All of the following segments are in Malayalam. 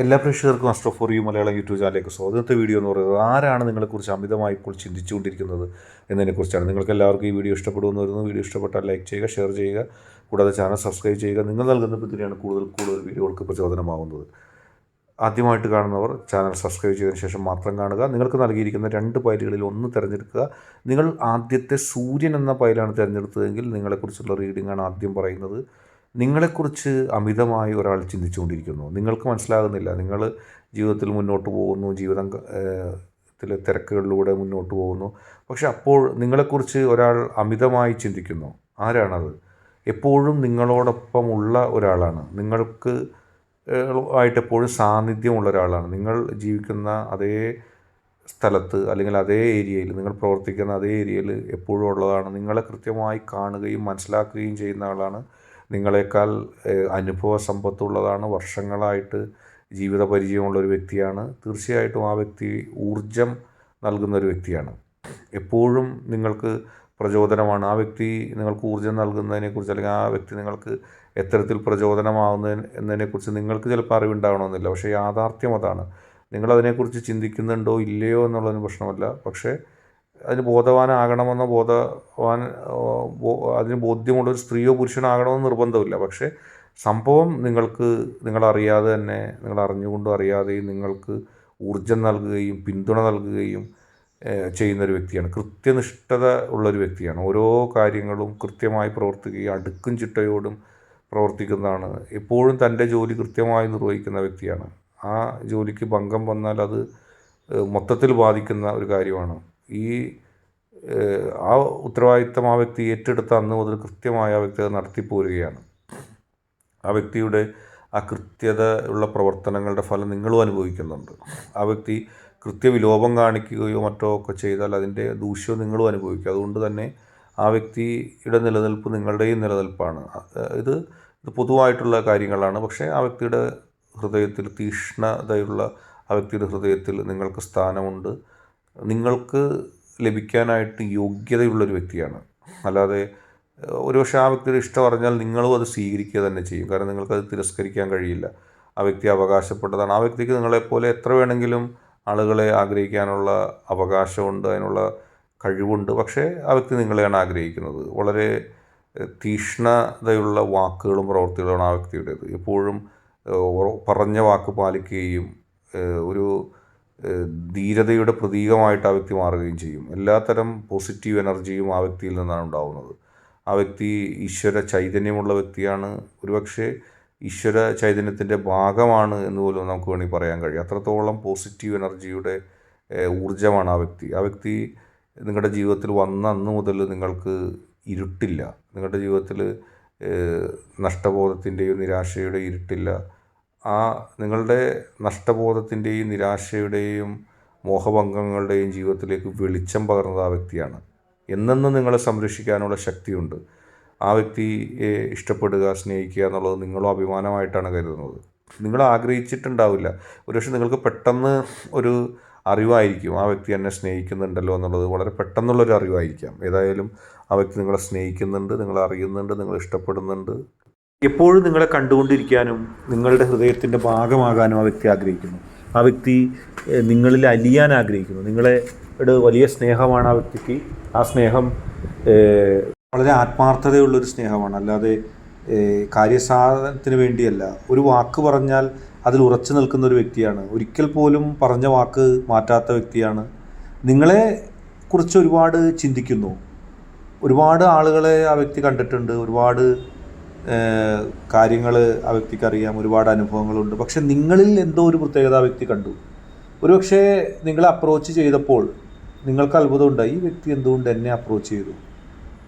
എല്ലാ പ്രേക്ഷകർക്കും astro for you Malayalam YouTube ചാനലിലേക്ക് സ്വാഗതത്തെ വീഡിയോ എന്ന് പറയുന്നത് ആരാണ് നിങ്ങളെക്കുറിച്ച് അമിതമായി ഇപ്പോൾ ചിന്തിച്ചുകൊണ്ടിരിക്കുന്നത് എന്നതിനെക്കുറിച്ചാണ്. നിങ്ങൾക്ക് എല്ലാവർക്കും ഈ വീഡിയോ ഇഷ്ടപ്പെടുമെന്ന് വരുന്നു. വീഡിയോ ഇഷ്ടപ്പെട്ടാൽ ലൈക്ക് ചെയ്യുക ഷെയർ ചെയ്യുക. കൂടാതെ ചാനൽ സബ്സ്ക്രൈബ് ചെയ്യുക. നിങ്ങൾ നൽകുന്ന പിന്തുണയാണ് കൂടുതൽ കൂടുതൽ വീഡിയോകൾക്ക് പ്രചോദനമാകുന്നത് ആദ്യമായിട്ട് കാണുന്നവർ ചാനൽ സബ്സ്ക്രൈബ് ചെയ്തതിന് ശേഷം മാത്രം കാണുക. നിങ്ങൾക്ക് നൽകിയിരിക്കുന്ന രണ്ട് പൈലുകളിൽ ഒന്ന് തിരഞ്ഞെടുക്കുക. നിങ്ങൾ ആദ്യത്തെ സൂര്യൻ എന്ന പൈലാണ് തിരഞ്ഞെടുത്തതെങ്കിൽ നിങ്ങളെക്കുറിച്ചുള്ള റീഡിംഗ് ആണ് ആദ്യം പറയുന്നത്. നിങ്ങളെക്കുറിച്ച് അമിതമായി ഒരാൾ ചിന്തിച്ചുകൊണ്ടിരിക്കുന്നു. നിങ്ങൾക്ക് മനസ്സിലാകുന്നില്ല. നിങ്ങൾ ജീവിതത്തിൽ മുന്നോട്ട് പോകുന്നു. ജീവിതം ത്തിലെ തിരക്കുകളിലൂടെ മുന്നോട്ട് പോകുന്നു. പക്ഷെ അപ്പോൾ നിങ്ങളെക്കുറിച്ച് ഒരാൾ അമിതമായി ചിന്തിക്കുന്നു. ആരാണത്? എപ്പോഴും നിങ്ങളോടൊപ്പമുള്ള ഒരാളാണ്. നിങ്ങൾക്ക് ആയിട്ട് എപ്പോഴും സാന്നിധ്യമുള്ള ഒരാളാണ്. നിങ്ങൾ ജീവിക്കുന്ന അതേ സ്ഥലത്ത് അല്ലെങ്കിൽ അതേ ഏരിയയിൽ നിങ്ങൾ പ്രവർത്തിക്കുന്ന അതേ ഏരിയയിൽ എപ്പോഴും ഉള്ളതാണ്. നിങ്ങളെ കൃത്യമായി കാണുകയും മനസ്സിലാക്കുകയും ചെയ്യുന്ന ആളാണ് നിങ്ങളെക്കാൾ അനുഭവ സമ്പത്തുള്ളതാണ് വർഷങ്ങളായിട്ട് ജീവിത പരിചയമുള്ള ഒരു വ്യക്തിയാണ്. തീർച്ചയായിട്ടും ആ വ്യക്തി ഊർജം നൽകുന്ന ഒരു വ്യക്തിയാണ്. എപ്പോഴും നിങ്ങൾക്ക് പ്രചോദനമാണ്. ആ വ്യക്തി നിങ്ങൾക്ക് ഊർജം നൽകുന്നതിനെക്കുറിച്ച് അല്ലെങ്കിൽ ആ വ്യക്തി നിങ്ങൾക്ക് എത്തരത്തിൽ പ്രചോദനമാവുന്നതിന് എന്നതിനെക്കുറിച്ച് നിങ്ങൾക്ക് ചിലപ്പോൾ അറിവുണ്ടാകണമെന്നില്ല പക്ഷേ യാഥാർത്ഥ്യം അതാണ്. നിങ്ങളതിനെക്കുറിച്ച് ചിന്തിക്കുന്നുണ്ടോ ഇല്ലയോ എന്നുള്ളതിന് പ്രശ്നമല്ല. പക്ഷേ അതിന് ബോധവാനാകണമെന്ന ബോധവാൻ അതിന് ബോധ്യമുള്ള ഒരു സ്ത്രീയോ പുരുഷനോ ആകണമെന്ന് നിർബന്ധമില്ല. പക്ഷേ സംഭവം നിങ്ങൾക്ക് നിങ്ങളറിയാതെ തന്നെ നിങ്ങൾ അറിഞ്ഞുകൊണ്ടും അറിയാതെയും നിങ്ങൾക്ക് ഊർജം നൽകുകയും പിന്തുണ നൽകുകയും ചെയ്യുന്ന ചെയ്യുന്നൊരു വ്യക്തിയാണ്. കൃത്യനിഷ്ഠത ഉള്ളൊരു വ്യക്തിയാണ്. ഓരോ കാര്യങ്ങളും കൃത്യമായി പ്രവർത്തിക്കുകയും അടുക്കും ചിട്ടയോടും പ്രവർത്തിക്കുന്നതാണ്. എപ്പോഴും തന്റെ ജോലി കൃത്യമായി നിർവഹിക്കുന്ന വ്യക്തിയാണ്. ആ ജോലിക്ക് ഭംഗം വന്നാൽ അത് മൊത്തത്തിൽ ബാധിക്കുന്ന ഒരു കാര്യമാണ്. ഈ ആ ഉത്തരവാദിത്തം ആ വ്യക്തി ഏറ്റെടുത്ത അന്ന് മുതൽ കൃത്യമായി ആ വ്യക്തി അത് നടത്തിപ്പോരുകയാണ് ആ വ്യക്തിയുടെ ആ കൃത്യത ഉള്ള പ്രവർത്തനങ്ങളുടെ ഫലം നിങ്ങളും അനുഭവിക്കുന്നുണ്ട്. ആ വ്യക്തി കൃത്യവിലോപം കാണിക്കുകയോ മറ്റോ ഒക്കെ ചെയ്താൽ അതിന്റെ ദൂഷ്യവും നിങ്ങളും അനുഭവിക്കും. അതുകൊണ്ട് തന്നെ ആ വ്യക്തിയുടെ നിലനിൽപ്പ് നിങ്ങളുടെയും നിലനിൽപ്പാണ്. ഇത് ഇത് പൊതുവായിട്ടുള്ള കാര്യങ്ങളാണ്. പക്ഷേ ആ വ്യക്തിയുടെ ഹൃദയത്തിൽ തീഷ്ണതയുള്ള ആ വ്യക്തിയുടെ ഹൃദയത്തിൽ നിങ്ങൾക്ക് സ്ഥാനമുണ്ട്. നിങ്ങൾക്ക് ലഭിക്കാനായിട്ട് യോഗ്യതയുള്ളൊരു വ്യക്തിയാണ്. അല്ലാതെ ഒരു ഒരുപക്ഷെ ആ വ്യക്തിയുടെ ഇഷ്ടം പറഞ്ഞാൽ നിങ്ങളും അത് സ്വീകരിക്കുക തന്നെ ചെയ്യും. കാരണം നിങ്ങൾക്കത് തിരസ്കരിക്കാൻ കഴിയില്ല. ആ വ്യക്തി അവകാശപ്പെട്ടതാണ്. ആ വ്യക്തിക്ക് നിങ്ങളെപ്പോലെ എത്ര വേണമെങ്കിലും ആളുകളെ ആഗ്രഹിക്കാനുള്ള അവകാശമുണ്ട് അതിനുള്ള കഴിവുണ്ട്. പക്ഷേ ആ വ്യക്തി നിങ്ങളെയാണ് ആഗ്രഹിക്കുന്നത്. വളരെ തീഷ്ണതയുള്ള വാക്കുകളും പ്രവൃത്തികളുമാണ് ആ വ്യക്തിയുടേത്. എപ്പോഴും പറഞ്ഞ വാക്ക് പാലിക്കുകയും ഒരു ധീരതയുടെ പ്രതീകമായിട്ട് ആ വ്യക്തി മാറുകയും ചെയ്യും. എല്ലാത്തരം പോസിറ്റീവ് എനർജിയും ആ വ്യക്തിയിൽ നിന്നാണ് ഉണ്ടാവുന്നത്. ആ വ്യക്തി ഈശ്വര ചൈതന്യമുള്ള വ്യക്തിയാണ്. ഒരുപക്ഷെ ഈശ്വര ചൈതന്യത്തിന്റെ ഭാഗമാണ് എന്ന് പോലും നമുക്ക് വേണമെങ്കിൽ പറയാൻ കഴിയും. അത്രത്തോളം പോസിറ്റീവ് എനർജിയുടെ ഊർജമാണ് ആ വ്യക്തി. ആ വ്യക്തി നിങ്ങളുടെ ജീവിതത്തിൽ വന്ന അന്ന് മുതൽ നിങ്ങൾക്ക് ഇരുട്ടില്ല. നിങ്ങളുടെ ജീവിതത്തിൽ നഷ്ടബോധത്തിന്റെയോ നിരാശയുടെയും ഇരുട്ടില്ല. ആ നിങ്ങളുടെ നഷ്ടബോധത്തിന്റെയും നിരാശയുടെയും മോഹഭംഗങ്ങളുടെയും ജീവിതത്തിലേക്ക് വെളിച്ചം പകർന്നത് ആ വ്യക്തിയാണ്. എന്നെന്നും നിങ്ങളെ സംരക്ഷിക്കാനുള്ള ശക്തിയുണ്ട്. ആ വ്യക്തിയെ ഇഷ്ടപ്പെടുക സ്നേഹിക്കുക എന്നുള്ളത് നിങ്ങളും അഭിമാനമായിട്ടാണ് കരുതുന്നത്. നിങ്ങൾ ആഗ്രഹിച്ചിട്ടുണ്ടാവില്ല. ഒരുപക്ഷെ നിങ്ങൾക്ക് പെട്ടെന്ന് ഒരു അറിവായിരിക്കും ആ വ്യക്തി എന്നെ സ്നേഹിക്കുന്നുണ്ടല്ലോ എന്നുള്ളത്. വളരെ പെട്ടെന്നുള്ളൊരു അറിവായിരിക്കാം. ഏതായാലും ആ വ്യക്തി നിങ്ങളെ സ്നേഹിക്കുന്നുണ്ട് നിങ്ങളെ അറിയുന്നുണ്ട് നിങ്ങൾ ഇഷ്ടപ്പെടുന്നുണ്ട്. എപ്പോഴും നിങ്ങളെ കണ്ടുകൊണ്ടിരിക്കാനും നിങ്ങളുടെ ഹൃദയത്തിന്റെ ഭാഗമാകാനും ആ വ്യക്തി ആഗ്രഹിക്കുന്നു. ആ വ്യക്തി നിങ്ങളിൽ അലിയാൻ ആഗ്രഹിക്കുന്നു. നിങ്ങളെ വലിയ സ്നേഹമാണ് ആ വ്യക്തിക്ക്. ആ സ്നേഹം വളരെ ആത്മാർത്ഥതയുള്ളൊരു സ്നേഹമാണ്. അല്ലാതെ കാര്യസാധനത്തിന് വേണ്ടിയല്ല. ഒരു വാക്ക് പറഞ്ഞാൽ അതിൽ ഉറച്ചു നിൽക്കുന്ന ഒരു വ്യക്തിയാണ്. ഒരിക്കൽ പോലും പറഞ്ഞ വാക്ക് മാറ്റാത്ത വ്യക്തിയാണ്. നിങ്ങളെ കുറിച്ച് ഒരുപാട് ചിന്തിക്കുന്നു. ഒരുപാട് ആളുകളെ ആ വ്യക്തി കണ്ടിട്ടുണ്ട്. ഒരുപാട് കാര്യങ്ങൾ ആ വ്യക്തിക്ക് അറിയാം ഒരുപാട് അനുഭവങ്ങളുണ്ട്. പക്ഷെ നിങ്ങളിൽ എന്തോ ഒരു പ്രത്യേകത ആ വ്യക്തി കണ്ടു. ഒരുപക്ഷെ നിങ്ങളെ അപ്രോച്ച് ചെയ്തപ്പോൾ നിങ്ങൾക്ക് അത്ഭുതമുണ്ടായി. ഈ വ്യക്തി എന്തുകൊണ്ട് എന്നെ അപ്രോച്ച് ചെയ്തു?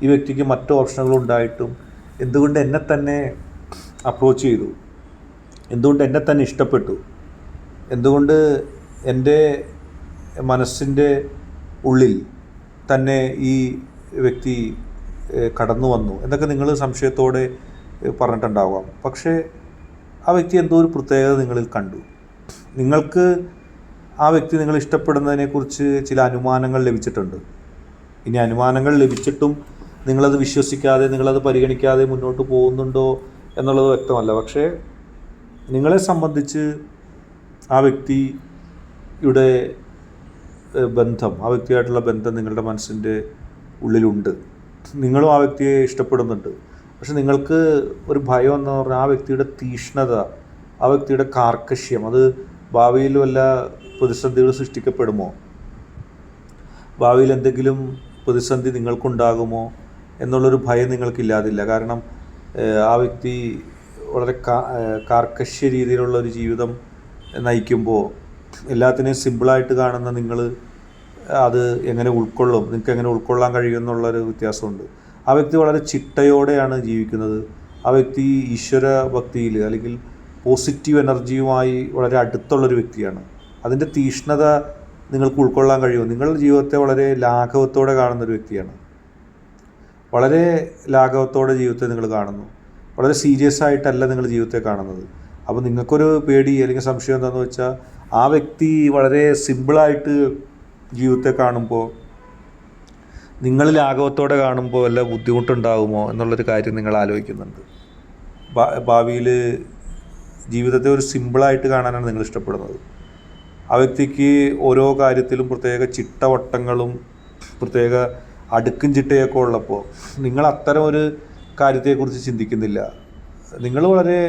ഈ വ്യക്തിക്ക് മറ്റു ഓപ്ഷനുകളുണ്ടായിട്ടും എന്തുകൊണ്ട് എന്നെ തന്നെ അപ്രോച്ച് ചെയ്തു? എന്തുകൊണ്ട് എന്നെ തന്നെ ഇഷ്ടപ്പെട്ടു? എന്തുകൊണ്ട് എന്റെ മനസ്സിന്റെ ഉള്ളിൽ തന്നെ ഈ വ്യക്തി കടന്നു വന്നു എന്നൊക്കെ നിങ്ങൾ സംശയത്തോടെ പറഞ്ഞിട്ടുണ്ടാവാം. പക്ഷേ ആ വ്യക്തി എന്തോ ഒരു പ്രത്യേകത നിങ്ങളിൽ കണ്ടു. നിങ്ങൾക്ക് ആ വ്യക്തി നിങ്ങൾ ഇഷ്ടപ്പെടുന്നതിനെക്കുറിച്ച് ചില അനുമാനങ്ങൾ ലഭിച്ചിട്ടുണ്ട്. ഇനി അനുമാനങ്ങൾ ലഭിച്ചിട്ടും നിങ്ങളത് വിശ്വസിക്കാതെ നിങ്ങളത് പരിഗണിക്കാതെ മുന്നോട്ട് പോകുന്നുണ്ടോ എന്നുള്ളത് വ്യക്തമല്ല. പക്ഷേ നിങ്ങളെ സംബന്ധിച്ച് ആ വ്യക്തിയുടെ ബന്ധം ആ വ്യക്തിയായിട്ടുള്ള ബന്ധം നിങ്ങളുടെ മനസ്സിന്റെ ഉള്ളിലുണ്ട്. നിങ്ങളും ആ വ്യക്തിയെ ഇഷ്ടപ്പെടുന്നുണ്ട്. പക്ഷെ നിങ്ങൾക്ക് ഒരു ഭയം എന്ന് പറഞ്ഞാൽ ആ വ്യക്തിയുടെ തീഷ്ണത ആ വ്യക്തിയുടെ കാർക്കശ്യം അത് ഭാവിയിൽ വല്ല പ്രതിസന്ധികൾ സൃഷ്ടിക്കപ്പെടുമോ? ഭാവിയിൽ എന്തെങ്കിലും പ്രതിസന്ധി നിങ്ങൾക്കുണ്ടാകുമോ എന്നുള്ളൊരു ഭയം നിങ്ങൾക്കില്ലാതില്ല. കാരണം ആ വ്യക്തി വളരെ കാർക്കശ്യ രീതിയിലുള്ള ഒരു ജീവിതം നയിക്കുമ്പോൾ എല്ലാത്തിനെയും സിമ്പിളായിട്ട് കാണുന്ന നിങ്ങൾ അത് എങ്ങനെ ഉൾക്കൊള്ളും? നിങ്ങൾക്ക് എങ്ങനെ ഉൾക്കൊള്ളാൻ കഴിയും എന്നുള്ളൊരു വ്യത്യാസമുണ്ട്. ആ വ്യക്തി വളരെ ചിട്ടയോടെയാണ് ജീവിക്കുന്നത്. ആ വ്യക്തി ഈശ്വര ഭക്തിയിൽ അല്ലെങ്കിൽ പോസിറ്റീവ് എനർജിയുമായി വളരെ അടുത്തുള്ളൊരു വ്യക്തിയാണ്. അതിന്റെ തീഷ്ണത നിങ്ങൾക്ക് ഉൾക്കൊള്ളാൻ കഴിയും നിങ്ങളുടെ ജീവിതത്തെ വളരെ ലാഘവത്തോടെ കാണുന്ന ഒരു വ്യക്തിയാണ്. വളരെ ലാഘവത്തോടെ ജീവിതത്തെ നിങ്ങൾ കാണുന്നു. വളരെ സീരിയസ് ആയിട്ടല്ല നിങ്ങൾ ജീവിതത്തെ കാണുന്നത്. അപ്പോൾ നിങ്ങൾക്കൊരു പേടി അല്ലെങ്കിൽ സംശയം എന്താണെന്ന് വെച്ചാൽ ആ വ്യക്തി വളരെ സിമ്പിളായിട്ട് ജീവിതത്തെ കാണുമ്പോൾ നിങ്ങൾ ലാഘവത്തോടെ കാണുമ്പോൾ വല്ല ബുദ്ധിമുട്ടുണ്ടാകുമോ എന്നുള്ളൊരു കാര്യം നിങ്ങൾ ആലോചിക്കുന്നുണ്ട്. ഭാവിയിൽ ജീവിതത്തെ ഒരു സിമ്പിളായിട്ട് കാണാനാണ് നിങ്ങൾ ഇഷ്ടപ്പെടുന്നത്. ആ വ്യക്തിക്ക് ഓരോ കാര്യത്തിലും പ്രത്യേക ചിട്ടവട്ടങ്ങളും പ്രത്യേക അടുക്കും ചിട്ടയൊക്കെ ഉള്ളപ്പോൾ നിങ്ങൾ അത്തരം ഒരു കാര്യത്തെക്കുറിച്ച് ചിന്തിക്കുന്നില്ല. നിങ്ങൾ വളരെ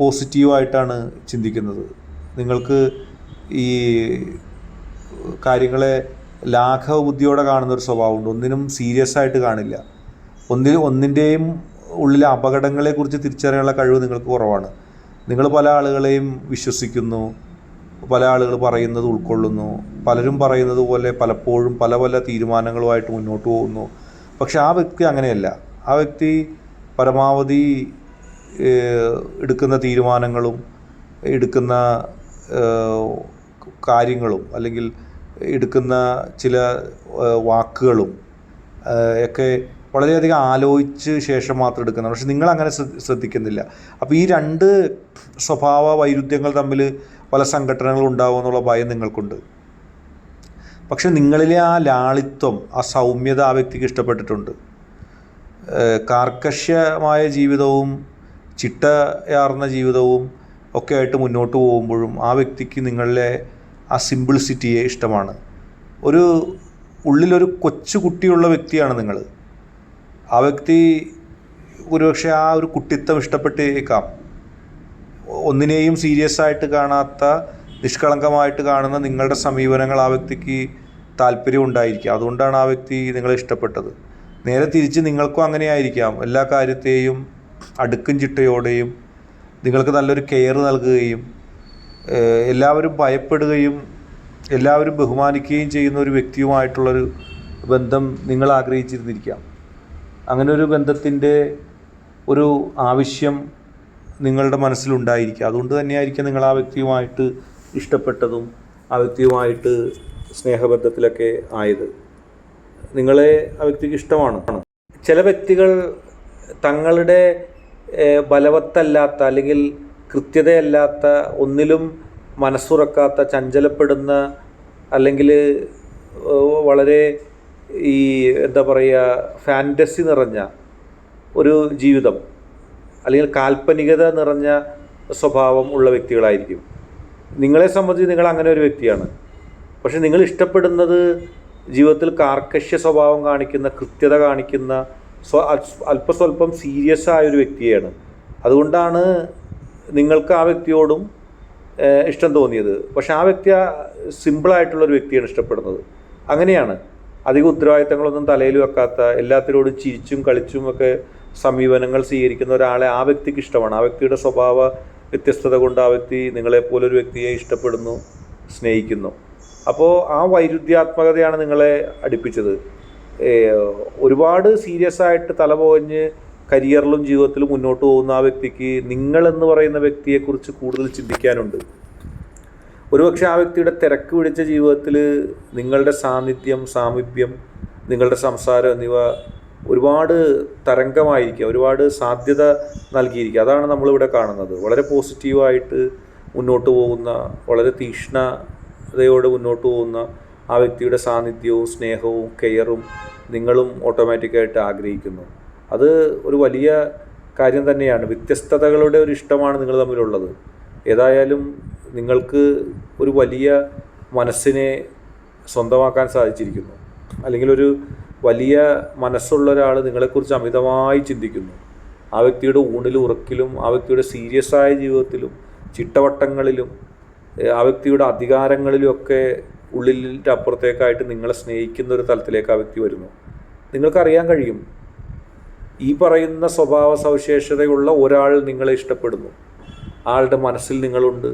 പോസിറ്റീവായിട്ടാണ് ചിന്തിക്കുന്നത്. നിങ്ങൾക്ക് ഈ കാര്യങ്ങളെ ലാഘവ ബുദ്ധിയോടെ കാണുന്ന ഒരു സ്വഭാവമുണ്ട്. ഒന്നിനും സീരിയസ് ആയിട്ട് കാണില്ല. ഒന്നിൽ ഒന്നിന്റെയും ഉള്ളിലെ അപകടങ്ങളെക്കുറിച്ച് തിരിച്ചറിയാനുള്ള കഴിവ് നിങ്ങൾക്ക് കുറവാണ്. നിങ്ങൾ പല ആളുകളെയും വിശ്വസിക്കുന്നു പല ആളുകൾ പറയുന്നത് ഉൾക്കൊള്ളുന്നു പലരും പറയുന്നത് പോലെ പലപ്പോഴും പല പല തീരുമാനങ്ങളുമായിട്ട് മുന്നോട്ട് പോകുന്നു. പക്ഷെ ആ വ്യക്തി അങ്ങനെയല്ല. ആ വ്യക്തി പരമാവധി എടുക്കുന്ന തീരുമാനങ്ങളും എടുക്കുന്ന കാര്യങ്ങളും അല്ലെങ്കിൽ എടുക്കുന്ന ചില വാക്കുകളും ഒക്കെ വളരെയധികം ആലോചിച്ച് ശേഷം മാത്രം എടുക്കുന്നത് പക്ഷെ നിങ്ങൾ അങ്ങനെ ശ്രദ്ധിക്കുന്നില്ല. അപ്പോൾ ഈ രണ്ട് സ്വഭാവ വൈരുദ്ധ്യങ്ങൾ തമ്മിൽ പല സംഘടനകളും ഉണ്ടാവും എന്നുള്ള ഭയം നിങ്ങൾക്കുണ്ട്. പക്ഷെ നിങ്ങളിലെ ആ ലാളിത്വം ആ സൗമ്യത ആ വ്യക്തിക്ക് ഇഷ്ടപ്പെട്ടിട്ടുണ്ട്. കാർക്കശ്യമായ ജീവിതവും ചിട്ടയാർന്ന ജീവിതവും ഒക്കെ ആയിട്ട് മുന്നോട്ട് പോകുമ്പോഴും ആ വ്യക്തിക്ക് നിങ്ങളിലെ ആ സിമ്പിൾസിറ്റിയെ ഇഷ്ടമാണ്. ഒരു ഉള്ളിലൊരു കൊച്ചു കുട്ടിയുള്ള വ്യക്തിയാണ് നിങ്ങൾ ആ വ്യക്തി ഒരുപക്ഷെ ആ ഒരു കുട്ടിത്തം ഇഷ്ടപ്പെട്ടേക്കാം. ഒന്നിനെയും സീരിയസ് ആയിട്ട് കാണാത്ത നിഷ്കളങ്കമായിട്ട് കാണുന്ന നിങ്ങളുടെ സമീപനങ്ങൾ ആ വ്യക്തിക്ക് താല്പര്യം ഉണ്ടായിരിക്കാം. അതുകൊണ്ടാണ് ആ വ്യക്തി നിങ്ങളെ ഇഷ്ടപ്പെട്ടത്. നേരെ തിരിച്ച് നിങ്ങൾക്കും അങ്ങനെ ആയിരിക്കാം. എല്ലാ കാര്യത്തെയും അടുക്കും ചിട്ടയോടെയും നിങ്ങൾക്ക് നല്ലൊരു കെയർ നൽകുകയും എല്ലാവരും ഭയപ്പെടുകയും എല്ലാവരും ബഹുമാനിക്കുകയും ചെയ്യുന്ന ഒരു വ്യക്തിയുമായിട്ടുള്ളൊരു ബന്ധം നിങ്ങൾ ആഗ്രഹിച്ചിരുന്നിരിക്കാം. അങ്ങനെ ഒരു ബന്ധത്തിന്റെ ഒരു ആവശ്യം നിങ്ങളുടെ മനസ്സിലുണ്ടായിരിക്കുക അതുകൊണ്ട് തന്നെയായിരിക്കും നിങ്ങൾ ആ വ്യക്തിയുമായിട്ട് ഇഷ്ടപ്പെട്ടതും ആ വ്യക്തിയുമായിട്ട് സ്നേഹബന്ധത്തിലൊക്കെ ആയത്. നിങ്ങളെ ആ വ്യക്തിക്ക് ഇഷ്ടമാണ്. ചില വ്യക്തികൾ തങ്ങളുടെ ബലവത്തല്ലാത്ത അല്ലെങ്കിൽ കൃത്യതയല്ലാത്ത ഒന്നിലും മനസ്സുറക്കാത്ത ചഞ്ചലപ്പെടുന്ന അല്ലെങ്കിൽ വളരെ ഈ എന്താ പറയുക ഫാന്റസി നിറഞ്ഞ ഒരു ജീവിതം അല്ലെങ്കിൽ കാൽപ്പനികത നിറഞ്ഞ സ്വഭാവം ഉള്ള വ്യക്തികളായിരിക്കും. നിങ്ങളെ സംബന്ധിച്ച് നിങ്ങൾ അങ്ങനെ ഒരു വ്യക്തിയാണ്. പക്ഷെ നിങ്ങൾ ഇഷ്ടപ്പെടുന്നത് ജീവിതത്തിൽ കാർക്കശ്യ സ്വഭാവം കാണിക്കുന്ന കൃത്യത കാണിക്കുന്ന സ്വ അല്പസ്വല്പം സീരിയസ് ആയ ഒരു വ്യക്തിയാണ് അതുകൊണ്ടാണ് നിങ്ങൾക്ക് ആ വ്യക്തിയോടും ഇഷ്ടം തോന്നിയത്. പക്ഷെ ആ വ്യക്തി ആ സിമ്പിളായിട്ടുള്ളൊരു വ്യക്തിയാണ് ഇഷ്ടപ്പെടുന്നത്. അങ്ങനെയാണ്. അധിക ഉത്തരവാദിത്തങ്ങളൊന്നും തലയിൽ വെക്കാത്ത എല്ലാത്തിനോടും ചിരിച്ചും കളിച്ചും ഒക്കെ സമീപനങ്ങൾ സ്വീകരിക്കുന്ന ഒരാളെ ആ വ്യക്തിക്ക് ഇഷ്ടമാണ്. ആ വ്യക്തിയുടെ സ്വഭാവ വ്യത്യസ്തത കൊണ്ട് ആ വ്യക്തി നിങ്ങളെപ്പോലൊരു വ്യക്തിയെ ഇഷ്ടപ്പെടുന്നു സ്നേഹിക്കുന്നു. അപ്പോൾ ആ വൈരുദ്ധ്യാത്മകതയാണ് നിങ്ങളെ അടുപ്പിച്ചത്. ഒരുപാട് സീരിയസ് ആയിട്ട് തലപോകഞ്ഞ് കരിയറിലും ജീവിതത്തിലും മുന്നോട്ട് പോകുന്ന ആ വ്യക്തിക്ക് നിങ്ങൾ എന്ന് പറയുന്ന വ്യക്തിയെക്കുറിച്ച് കൂടുതൽ ചിന്തിക്കാനുണ്ട്. ഒരുപക്ഷെ ആ വ്യക്തിയുടെ തിരക്ക് പിടിച്ച ജീവിതത്തിൽ നിങ്ങളുടെ സാന്നിധ്യം സാമീപ്യം നിങ്ങളുടെ സംസാരം എന്നിവ ഒരുപാട് തരംഗമായിരിക്കുക ഒരുപാട് സാധ്യത നൽകിയിരിക്കുക അതാണ് നമ്മളിവിടെ കാണുന്നത്. വളരെ പോസിറ്റീവായിട്ട് മുന്നോട്ട് പോകുന്ന വളരെ തീക്ഷ്ണതയോടെ മുന്നോട്ട് പോകുന്ന ആ വ്യക്തിയുടെ സാന്നിധ്യവും സ്നേഹവും കെയറും നിങ്ങളും ഓട്ടോമാറ്റിക്കായിട്ട് ആഗ്രഹിക്കുന്നു. അത് ഒരു വലിയ കാര്യം തന്നെയാണ്. വ്യത്യസ്തതകളുടെ ഒരു ഇഷ്ടമാണ് നിങ്ങൾ തമ്മിലുള്ളത്. ഏതായാലും നിങ്ങൾക്ക് ഒരു വലിയ മനസ്സിനെ സ്വന്തമാക്കാൻ സാധിച്ചിരിക്കുന്നു. അല്ലെങ്കിൽ ഒരു വലിയ മനസ്സുള്ള ഒരാൾ നിങ്ങളെക്കുറിച്ച് അമിതമായി ചിന്തിക്കുന്നു. ആ വ്യക്തിയുടെ ഊണിലും ഉറക്കിലും ആ വ്യക്തിയുടെ സീരിയസ് ആയ ജീവിതത്തിലും ചിട്ടവട്ടങ്ങളിലും ആ വ്യക്തിയുടെ അധികാരങ്ങളിലും ഒക്കെ ഉള്ളിലിന്റെ അപ്പുറത്തേക്കായിട്ട് നിങ്ങളെ സ്നേഹിക്കുന്ന ഒരു തലത്തിലേക്ക് ആ വ്യക്തി വരുന്നു. നിങ്ങൾക്കറിയാൻ കഴിയും. ഈ പറയുന്ന സ്വഭാവ സവിശേഷതയുള്ള ഒരാൾ നിങ്ങളെ ഇഷ്ടപ്പെടുന്നു. ആളുടെ മനസ്സിൽ നിങ്ങളുണ്ട്.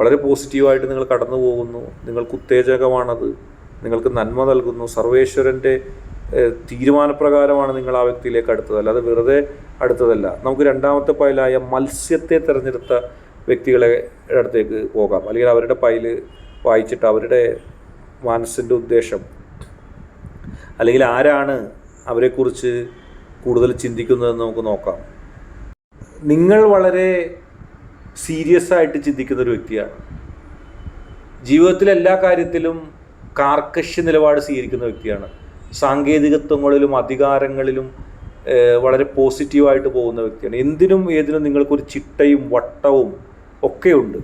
വളരെ പോസിറ്റീവായിട്ട് നിങ്ങൾ കടന്നു പോകുന്നു. നിങ്ങൾക്ക് ഉത്തേജകമാണത്. നിങ്ങൾക്ക് നന്മ നൽകുന്നു. സർവേശ്വരന്റെ തീരുമാനപ്രകാരമാണ് നിങ്ങൾ ആ വ്യക്തിയിലേക്ക് അടുത്തത്. അല്ലാതെ വെറുതെ അടുത്തതല്ല. നമുക്ക് രണ്ടാമത്തെ പൈലായ മത്സ്യത്തെ തിരഞ്ഞെടുത്ത വ്യക്തികളെ അടുത്തേക്ക് പോകാം. അല്ലെങ്കിൽ അവരുടെ പൈൽ വായിച്ചിട്ട് അവരുടെ മനസ്സിന്റെ ഉദ്ദേശം. അല്ലെങ്കിൽ ആരാണ് അവരെക്കുറിച്ച് കൂടുതൽ ചിന്തിക്കുന്നതെന്ന് നമുക്ക് നോക്കാം. നിങ്ങൾ വളരെ സീരിയസ് ആയിട്ട് ചിന്തിക്കുന്ന ഒരു വ്യക്തിയാണ്. ജീവിതത്തിലെ എല്ലാ കാര്യത്തിലും കാർക്കശ്യ നിലപാട് സ്വീകരിക്കുന്ന വ്യക്തിയാണ്. സാങ്കേതികത്വങ്ങളിലും അധികാരങ്ങളിലും വളരെ പോസിറ്റീവായിട്ട് പോകുന്ന വ്യക്തിയാണ്. എന്തിനും ഏതിനും നിങ്ങൾക്കൊരു ചിട്ടയും വട്ടവും ഒക്കെയുണ്ട്.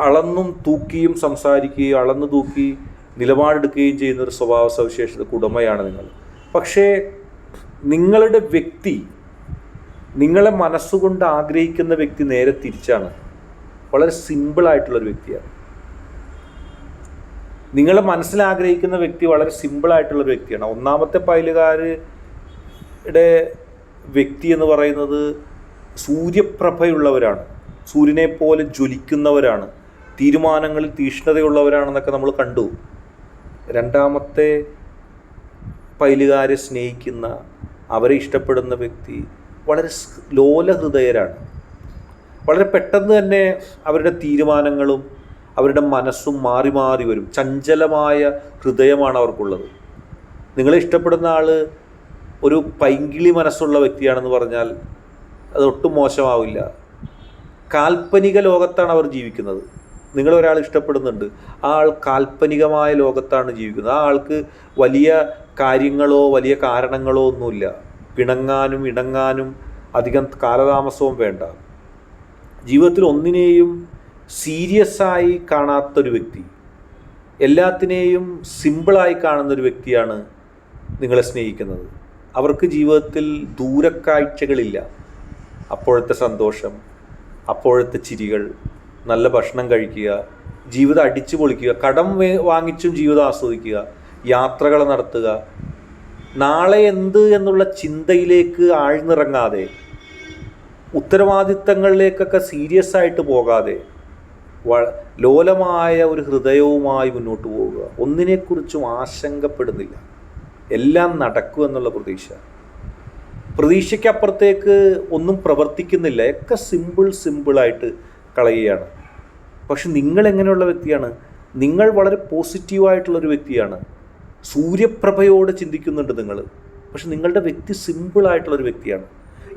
അളന്നും തൂക്കിയും സംസാരിക്കുകയും അളന്നു തൂക്കി നിലപാടെടുക്കുകയും ചെയ്യുന്ന ഒരു സ്വഭാവ സവിശേഷത ഉടമയാണ് നിങ്ങൾ. പക്ഷേ നിങ്ങളുടെ വ്യക്തി നിങ്ങളെ മനസ്സുകൊണ്ട് ആഗ്രഹിക്കുന്ന വ്യക്തി നേരെ തിരിച്ചാണ്. വളരെ സിമ്പിളായിട്ടുള്ളൊരു വ്യക്തിയാണ്. നിങ്ങളെ മനസ്സിൽ ആഗ്രഹിക്കുന്ന വ്യക്തി വളരെ സിമ്പിളായിട്ടുള്ളൊരു വ്യക്തിയാണ്. ഒന്നാമത്തെ പൈലുകാരുടെ വ്യക്തി എന്ന് പറയുന്നത് സൂര്യപ്രഭയുള്ളവരാണ്. സൂര്യനെ പോലെ ജ്വലിക്കുന്നവരാണ്. തീരുമാനങ്ങളിൽ തീഷ്ണതയുള്ളവരാണെന്നൊക്കെ നമ്മൾ കണ്ടു. രണ്ടാമത്തെ പൈലുകാരെ സ്നേഹിക്കുന്ന അവരെ ഇഷ്ടപ്പെടുന്ന വ്യക്തി വളരെ ലോല ലോലഹൃദയരാണ്. വളരെ പെട്ടെന്ന് തന്നെ അവരുടെ തീരുമാനങ്ങളും അവരുടെ മനസ്സും മാറി മാറി വരും. ചഞ്ചലമായ ഹൃദയമാണ് അവർക്കുള്ളത്. നിങ്ങളെ ഇഷ്ടപ്പെടുന്ന ആൾ ഒരു പൈങ്കിളി മനസ്സുള്ള വ്യക്തിയാണെന്ന് പറഞ്ഞാൽ അത് ഒട്ടും മോശമാവില്ല. കാൽപ്പനിക ലോകത്താണ് അവർ ജീവിക്കുന്നത്. നിങ്ങൾ ഒരാൾ ഇഷ്ടപ്പെടുന്നുണ്ട്. ആ ആൾ കാൽപ്പനികമായ ലോകത്താണ് ജീവിക്കുന്നത്. ആ ആൾക്ക് വലിയ കാര്യങ്ങളോ വലിയ കാരണങ്ങളോ ഒന്നുമില്ല. പിണങ്ങാനും ഇണങ്ങാനും അധികം കാലതാമസവും വേണ്ട. ജീവിതത്തിൽ ഒന്നിനെയും സീരിയസ് ആയി കാണാത്തൊരു വ്യക്തി എല്ലാത്തിനെയും സിമ്പിളായി കാണുന്നൊരു വ്യക്തിയാണ് നിങ്ങളെ സ്നേഹിക്കുന്നത്. അവർക്ക് ജീവിതത്തിൽ ദൂരക്കാഴ്ചകളില്ല. അപ്പോഴത്തെ സന്തോഷം അപ്പോഴത്തെ ചിരികൾ നല്ല ഭക്ഷണം കഴിക്കുക ജീവിതം അടിച്ചു പൊളിക്കുക കടം വാങ്ങിച്ചും ജീവിതം ആസ്വദിക്കുക യാത്രകൾ നടത്തുക. നാളെ എന്ത് എന്നുള്ള ചിന്തയിലേക്ക് ആഴ്ന്നിറങ്ങാതെ ഉത്തരവാദിത്തങ്ങളിലേക്കൊക്കെ സീരിയസ് ആയിട്ട് പോകാതെ ലോലമായ ഒരു ഹൃദയവുമായി മുന്നോട്ട് പോവുക. ഒന്നിനെക്കുറിച്ചും ആശങ്കപ്പെടുന്നില്ല. എല്ലാം നടക്കും എന്നുള്ള പ്രതീക്ഷ. പ്രതീക്ഷയ്ക്കപ്പുറത്തേക്ക് ഒന്നും പ്രവർത്തിക്കുന്നില്ല. ഒക്കെ സിമ്പിൾ സിമ്പിളായിട്ട് കളയുകയാണ്. പക്ഷെ നിങ്ങൾ എങ്ങനെയുള്ള വ്യക്തിയാണ്? നിങ്ങൾ വളരെ പോസിറ്റീവായിട്ടുള്ളൊരു വ്യക്തിയാണ്. സൂര്യപ്രഭയോടെ ചിന്തിക്കുന്നുണ്ട് നിങ്ങൾ. പക്ഷെ നിങ്ങളുടെ വ്യക്തി സിമ്പിളായിട്ടുള്ളൊരു വ്യക്തിയാണ്.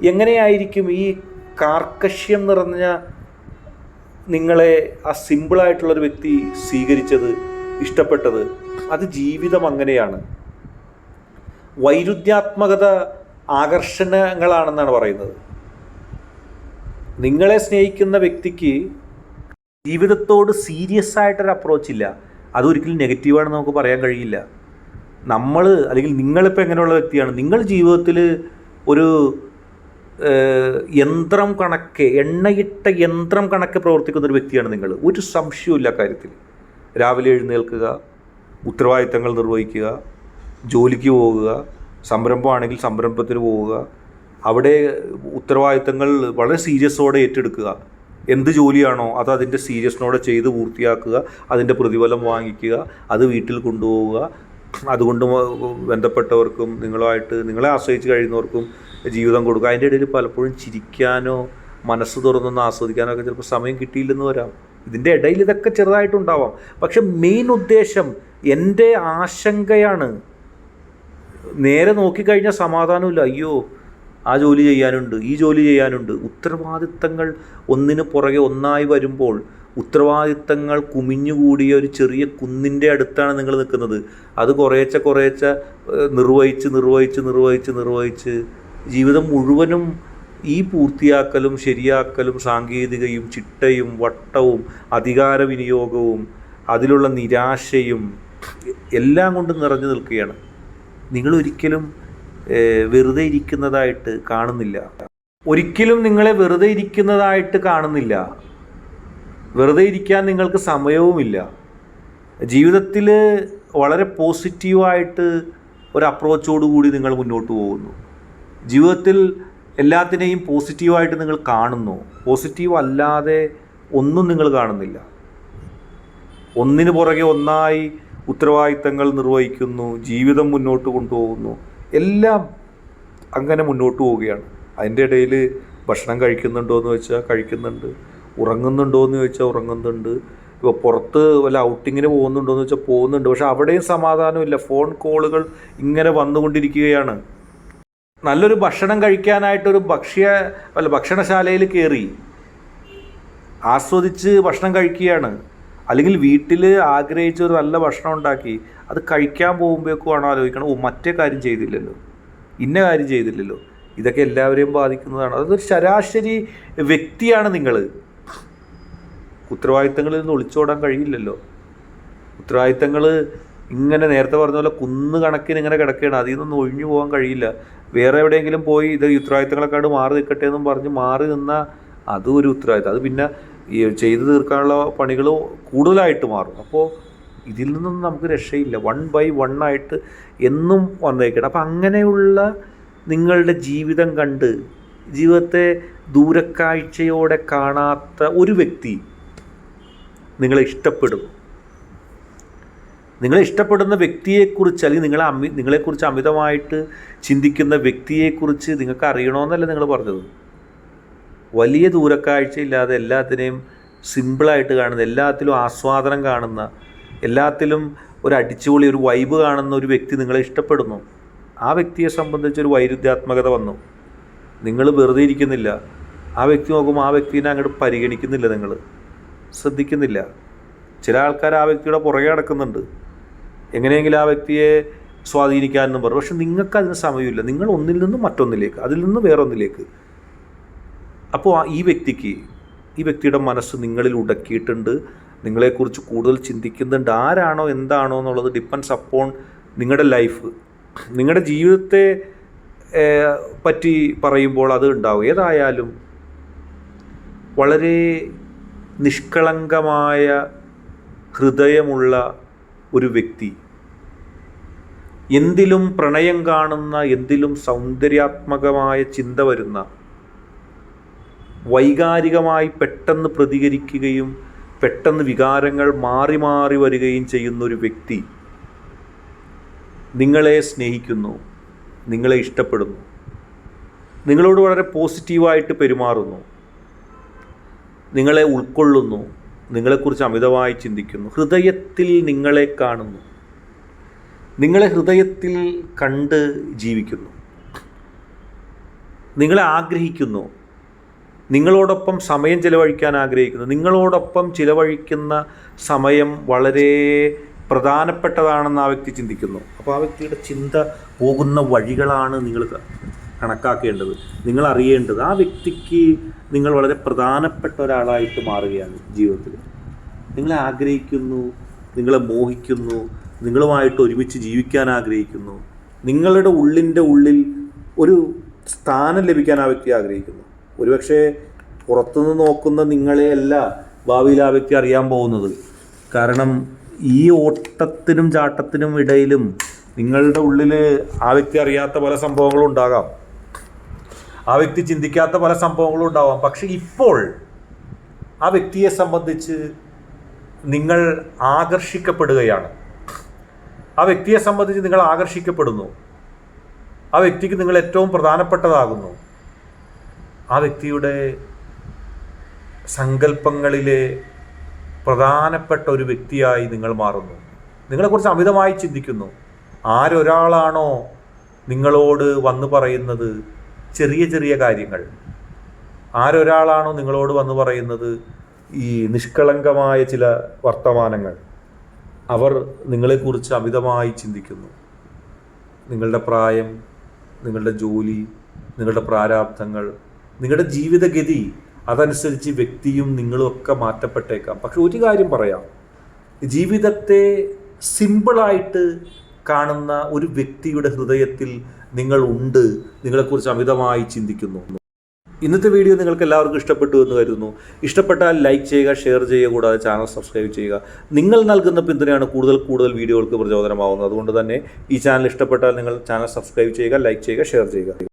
എങ്ങനെയായിരിക്കും ഈ കാർക്കശ്യം നിറഞ്ഞ നിങ്ങളെ ആ സിമ്പിളായിട്ടുള്ളൊരു വ്യക്തി സ്വീകരിച്ചത് ഇഷ്ടപ്പെട്ടത്? അത് ജീവിതം അങ്ങനെയാണ്. വൈരുദ്ധ്യാത്മകത ആകർഷണങ്ങളാണെന്നാണ് പറയുന്നത്. നിങ്ങളെ സ്നേഹിക്കുന്ന വ്യക്തിക്ക് ജീവിതത്തോട് സീരിയസ് ആയിട്ടൊരു അപ്രോച്ച് ഇല്ല. അതൊരിക്കലും നെഗറ്റീവാണെന്ന് നമുക്ക് പറയാൻ കഴിയില്ല. നമ്മൾ അല്ലെങ്കിൽ നിങ്ങളിപ്പോൾ എങ്ങനെയുള്ള വ്യക്തിയാണ്? നിങ്ങൾ ജീവിതത്തിൽ ഒരു യന്ത്രം കണക്ക് എണ്ണയിട്ട യന്ത്രം കണക്ക് പ്രവർത്തിക്കുന്ന ഒരു വ്യക്തിയാണ് നിങ്ങൾ ഒരു സംശയമില്ല കാര്യത്തിൽ രാവിലെ എഴുന്നേൽക്കുക ഉത്തരവാദിത്തങ്ങൾ നിർവഹിക്കുക ജോലിക്ക് പോവുക സംരംഭമാണെങ്കിൽ സംരംഭത്തിന് പോവുക അവിടെ ഉത്തരവാദിത്തങ്ങൾ വളരെ സീരിയസോടെ ഏറ്റെടുക്കുക. എന്ത് ജോലിയാണോ അത് അതിന്റെ സീരിയസ്നോടെ ചെയ്ത് പൂർത്തിയാക്കുക അതിന്റെ പ്രതിഫലം വാങ്ങിക്കുക അത് വീട്ടിൽ കൊണ്ടുപോവുക അതുകൊണ്ട് ബന്ധപ്പെട്ടവർക്കും നിങ്ങളുമായിട്ട് നിങ്ങളെ ആശ്രയിച്ച് കഴിയുന്നവർക്കും ജീവിതം കൊടുക്കുക. അതിന്റെ ഇടയിൽ പലപ്പോഴും ചിരിക്കാനോ മനസ്സ് തുറന്നൊന്ന് ആസ്വദിക്കാനോ ഒക്കെ ചിലപ്പോൾ സമയം കിട്ടിയില്ലെന്ന് വരാം. ഇതിന്റെ ഇടയിൽ ഇതൊക്കെ ചെറുതായിട്ടുണ്ടാവാം. പക്ഷെ മെയിൻ ഉദ്ദേശം എന്റെ ആശങ്കയാണ്. നേരെ നോക്കിക്കഴിഞ്ഞാൽ സമാധാനമില്ല. അയ്യോ ആ ജോലി ചെയ്യാനുണ്ട് ഈ ജോലി ചെയ്യാനുണ്ട്. ഉത്തരവാദിത്തങ്ങൾ ഒന്നിന് പുറകെ ഒന്നായി വരുമ്പോൾ ഉത്തരവാദിത്തങ്ങൾ കുമിഞ്ഞുകൂടിയ ഒരു ചെറിയ കുന്നിന്റെ അടുത്താണ് നിങ്ങൾ നിൽക്കുന്നത്. അത് കുറേച്ച കുറേച്ച നിർവഹിച്ച് നിർവഹിച്ച് നിർവഹിച്ച് നിർവഹിച്ച് ജീവിതം മുഴുവനും ഈ പൂർത്തിയാക്കലും ശരിയാക്കലും സാങ്കേതികയും ചിട്ടയും വട്ടവും അധികാര വിനിയോഗവും അതിലുള്ള നിരാശയും എല്ലാം കൊണ്ടും നിറഞ്ഞു നിൽക്കുകയാണ്. നിങ്ങൾ ഒരിക്കലും വെറുതെ ഇരിക്കുന്നതായിട്ട് കാണുന്നില്ല. ഒരിക്കലും നിങ്ങളെ വെറുതെ ഇരിക്കുന്നതായിട്ട് കാണുന്നില്ല. വെറുതെ ഇരിക്കാൻ നിങ്ങൾക്ക് സമയവുമില്ല. ജീവിതത്തിൽ വളരെ പോസിറ്റീവായിട്ട് ഒരു അപ്രോച്ചോടു കൂടി നിങ്ങൾ മുന്നോട്ട് പോകുന്നു. ജീവിതത്തിൽ എല്ലാത്തിനെയും പോസിറ്റീവായിട്ട് നിങ്ങൾ കാണുന്നു. പോസിറ്റീവ് അല്ലാതെ ഒന്നും നിങ്ങൾ കാണുന്നില്ല. ഒന്നിനു പുറകെ ഒന്നായി ഉത്തരവാദിത്തങ്ങൾ നിർവഹിക്കുന്നു ജീവിതം മുന്നോട്ട് കൊണ്ടുപോകുന്നു എല്ലാം അങ്ങനെ മുന്നോട്ട് പോവുകയാണ്. അതിന്റെ ഇടയിൽ ഭക്ഷണം കഴിക്കുന്നുണ്ടോ എന്ന് വെച്ചാൽ കഴിക്കുന്നുണ്ട്. ഉറങ്ങുന്നുണ്ടോ എന്ന് ചോദിച്ചാൽ ഉറങ്ങുന്നുണ്ട്. ഇപ്പോൾ പുറത്ത് വല്ല ഔട്ടിങ്ങിന് പോകുന്നുണ്ടോ എന്ന് വെച്ചാൽ പോകുന്നുണ്ട്. പക്ഷെ അവിടെയും സമാധാനമില്ല. ഫോൺ കോളുകൾ ഇങ്ങനെ വന്നുകൊണ്ടിരിക്കുകയാണ്. നല്ലൊരു ഭക്ഷണം കഴിക്കാനായിട്ടൊരു ഭക്ഷ്യ അല്ല ഭക്ഷണശാലയിൽ കയറി ആസ്വദിച്ച് ഭക്ഷണം കഴിക്കുകയാണ്. അല്ലെങ്കിൽ വീട്ടിൽ ആഗ്രഹിച്ച ഒരു നല്ല ഭക്ഷണം ഉണ്ടാക്കി അത് കഴിക്കാൻ പോകുമ്പോഴേക്കുമാണ് ആലോചിക്കണം ഓ മറ്റേ കാര്യം ചെയ്തില്ലല്ലോ. ഇന്ന കാര്യം ചെയ്തില്ലല്ലോ. ഇതൊക്കെ എല്ലാവരെയും ബാധിക്കുന്നതാണ്. അതൊരു ശരാശരി വ്യക്തിയാണ് നിങ്ങൾ ഉത്തരവാദിത്തങ്ങളിൽ നിന്ന് ഒളിച്ചോടാൻ കഴിയില്ലല്ലോ. ഉത്തരവാദിത്തങ്ങൾ ഇങ്ങനെ നേരത്തെ പറഞ്ഞ പോലെ കുന്ന് കണക്കിന് ഇങ്ങനെ കിടക്കുകയാണ്. അതിൽ നിന്നൊന്നും ഒഴിഞ്ഞു പോകാൻ കഴിയില്ല. വേറെ എവിടെയെങ്കിലും പോയി ഇത് ഉത്തരവാദിത്തങ്ങളെക്കാട് മാറി നിൽക്കട്ടെ എന്നും പറഞ്ഞ് മാറി നിന്നാൽ അതും ഒരു ഉത്തരവാദിത്തം. അത് പിന്നെ ഈ ചെയ്തു തീർക്കാനുള്ള പണികൾ കൂടുതലായിട്ട് മാറും. അപ്പോൾ ഇതിൽ നിന്നൊന്നും നമുക്ക് രക്ഷയില്ല. വൺ ബൈ വൺ ആയിട്ട് എന്നും വന്നേക്കണം അപ്പം അങ്ങനെയുള്ള നിങ്ങളുടെ ജീവിതം കണ്ട് ജീവിതത്തെ ദൂരക്കാഴ്ചയോടെ കാണാത്ത ഒരു വ്യക്തി നിങ്ങളെ ഇഷ്ടപ്പെടും. നിങ്ങളെ ഇഷ്ടപ്പെടുന്ന വ്യക്തിയെക്കുറിച്ച് അല്ലെങ്കിൽ നിങ്ങളെ അമി നിങ്ങളെക്കുറിച്ച് അമിതമായിട്ട് ചിന്തിക്കുന്ന വ്യക്തിയെക്കുറിച്ച് നിങ്ങൾക്ക് അറിയണമെന്നല്ല നിങ്ങൾ പറഞ്ഞത്? വലിയ ദൂരക്കാഴ്ചയില്ലാതെ എല്ലാത്തിനെയും സിമ്പിളായിട്ട് കാണുന്ന എല്ലാത്തിലും ആസ്വാദനം കാണുന്ന എല്ലാത്തിലും ഒരു അടിച്ചുപൊളി ഒരു വൈബ് കാണുന്ന ഒരു വ്യക്തി നിങ്ങളെ ഇഷ്ടപ്പെടുന്നു. ആ വ്യക്തിയെ സംബന്ധിച്ച് ഒരു വൈരുദ്ധ്യാത്മകത വന്നു. നിങ്ങൾ വെറുതെ ഇരിക്കുന്നില്ല. ആ വ്യക്തി നോക്കുമ്പോൾ ആ വ്യക്തിനെ അങ്ങോട്ട് പരിഗണിക്കുന്നില്ല നിങ്ങൾ. ശ്രദ്ധിക്കുന്നില്ല. ചില ആൾക്കാർ ആ വ്യക്തിയുടെ പുറകെ നടക്കുന്നുണ്ട്. എങ്ങനെയെങ്കിലും ആ വ്യക്തിയെ സ്വാധീനിക്കാനെന്നും പറയും പക്ഷെ നിങ്ങൾക്ക് അതിന് സമയമില്ല. നിങ്ങൾ ഒന്നിൽ നിന്നും മറ്റൊന്നിലേക്ക് അതിൽ നിന്ന് വേറൊന്നിലേക്ക്. അപ്പോൾ ഈ വ്യക്തിക്ക് ഈ വ്യക്തിയുടെ മനസ്സ് നിങ്ങളിൽ ഉടക്കിയിട്ടുണ്ട്. നിങ്ങളെക്കുറിച്ച് കൂടുതൽ ചിന്തിക്കുന്നുണ്ട്. ആരാണോ എന്താണോ എന്നുള്ളത് ഡിപ്പെൻസ് അപ്പോൺ നിങ്ങളുടെ ലൈഫ് നിങ്ങളുടെ ജീവിതത്തെ പറ്റി പറയുമ്പോൾ അത് ഉണ്ടാവും. ഏതായാലും വളരെ നിഷ്കളങ്കമായ ഹൃദയമുള്ള ഒരു വ്യക്തി. എന്തിലും പ്രണയം കാണുന്ന എന്തിലും സൗന്ദര്യാത്മകമായ ചിന്ത വരുന്ന വൈകാരികമായി പെട്ടെന്ന് പ്രതികരിക്കുകയും പെട്ടെന്ന് വികാരങ്ങൾ മാറി മാറി വരികയും ചെയ്യുന്ന ഒരു വ്യക്തി നിങ്ങളെ സ്നേഹിക്കുന്നു നിങ്ങളെ ഇഷ്ടപ്പെടുന്നു നിങ്ങളോട് വളരെ പോസിറ്റീവായിട്ട് പെരുമാറുന്നു. നിങ്ങളെ ഉൾക്കൊള്ളുന്നു നിങ്ങളെക്കുറിച്ച് അമിതമായി ചിന്തിക്കുന്നു ഹൃദയത്തിൽ നിങ്ങളെ കാണുന്നു. നിങ്ങളെ ഹൃദയത്തിൽ കണ്ട് ജീവിക്കുന്നു. നിങ്ങളെ ആഗ്രഹിക്കുന്നു. നിങ്ങളോടൊപ്പം സമയം ചിലവഴിക്കാൻ ആഗ്രഹിക്കുന്നു. നിങ്ങളോടൊപ്പം ചിലവഴിക്കുന്ന സമയം വളരെ പ്രധാനപ്പെട്ടതാണെന്ന് ആ വ്യക്തി ചിന്തിക്കുന്നു. അപ്പോൾ ആ വ്യക്തിയുടെ ചിന്ത പോകുന്ന വഴികളാണ് നിങ്ങൾ കണക്കാക്കേണ്ടത്. നിങ്ങൾ അറിയേണ്ടത് ആ വ്യക്തിക്ക് നിങ്ങൾ വളരെ പ്രധാനപ്പെട്ട ഒരാളായിട്ട് മാറുകയാണ് ജീവിതത്തിൽ. നിങ്ങളെ ആഗ്രഹിക്കുന്നു നിങ്ങളെ മോഹിക്കുന്നു നിങ്ങളുമായിട്ട് ഒരുമിച്ച് ജീവിക്കാൻ ആഗ്രഹിക്കുന്നു. നിങ്ങളുടെ ഉള്ളിന്റെ ഉള്ളിൽ ഒരു സ്ഥാനം ലഭിക്കാൻ ആ വ്യക്തി ആഗ്രഹിക്കുന്നു. ഒരുപക്ഷെ പുറത്തുനിന്ന് നോക്കുന്ന നിങ്ങളെയല്ല ഭാവിയിൽ ആ വ്യക്തി അറിയാൻ പോകുന്നത്. കാരണം ഈ ഓട്ടത്തിനും ചാട്ടത്തിനും ഇടയിലും നിങ്ങളുടെ ഉള്ളിൽ ആ വ്യക്തി അറിയാത്ത പല സംഭവങ്ങളും ഉണ്ടാകാം. ആ വ്യക്തി ചിന്തിക്കാത്ത പല സംഭവങ്ങളും ഉണ്ടാവാം. പക്ഷെ ഇപ്പോൾ ആ വ്യക്തിയെ സംബന്ധിച്ച് നിങ്ങൾ ആകർഷിക്കപ്പെടുകയാണ്. ആ വ്യക്തിയെ സംബന്ധിച്ച് നിങ്ങൾ ആകർഷിക്കപ്പെടുന്നു. ആ വ്യക്തിക്ക് നിങ്ങൾ ഏറ്റവും പ്രധാനപ്പെട്ടതാകുന്നു. ആ വ്യക്തിയുടെ സങ്കല്പങ്ങളിലെ പ്രധാനപ്പെട്ട ഒരു വ്യക്തിയായി നിങ്ങൾ മാറുന്നു. നിങ്ങളെക്കുറിച്ച് അമിതമായി ചിന്തിക്കുന്നു. ആരൊരാളാണോ നിങ്ങളോട് വന്നു പറയുന്നത്? ചെറിയ ചെറിയ കാര്യങ്ങൾ. ആരൊരാളാണോ നിങ്ങളോട് വന്ന് പറയുന്നത്? ഈ നിഷ്കളങ്കമായ ചില വർത്തമാനങ്ങൾ. അവർ നിങ്ങളെക്കുറിച്ച് അമിതമായി ചിന്തിക്കുന്നു. നിങ്ങളുടെ പ്രായം നിങ്ങളുടെ ജോലി നിങ്ങളുടെ പ്രാരാബ്ധങ്ങൾ നിങ്ങളുടെ ജീവിതഗതി അതനുസരിച്ച് വ്യക്തിയും നിങ്ങളും ഒക്കെ മാറ്റപ്പെട്ടേക്കാം. പക്ഷെ ഒരു കാര്യം പറയാം. ജീവിതത്തെ സിമ്പിളായിട്ട് കാണുന്ന ഒരു വ്യക്തിയുടെ ഹൃദയത്തിൽ നിങ്ങൾ ഉണ്ട് നിങ്ങളെക്കുറിച്ച് അമിതമായി ചിന്തിക്കുന്നു. ഇന്നത്തെ വീഡിയോ നിങ്ങൾക്ക് എല്ലാവർക്കും ഇഷ്ടപ്പെട്ടു എന്ന് കരുതുന്നു. ഇഷ്ടപ്പെട്ടാൽ ലൈക്ക് ചെയ്യുക ഷെയർ ചെയ്യുക കൂടാതെ ചാനൽ സബ്സ്ക്രൈബ് ചെയ്യുക. നിങ്ങൾ നൽകുന്ന പിന്തുണയാണ് കൂടുതൽ കൂടുതൽ വീഡിയോകൾക്ക് പ്രചോദനമാവുന്നത്. അതുകൊണ്ട് തന്നെ ഈ ചാനൽ ഇഷ്ടപ്പെട്ടാൽ നിങ്ങൾ ചാനൽ സബ്സ്ക്രൈബ് ചെയ്യുക ലൈക്ക് ചെയ്യുക ഷെയർ ചെയ്യുക.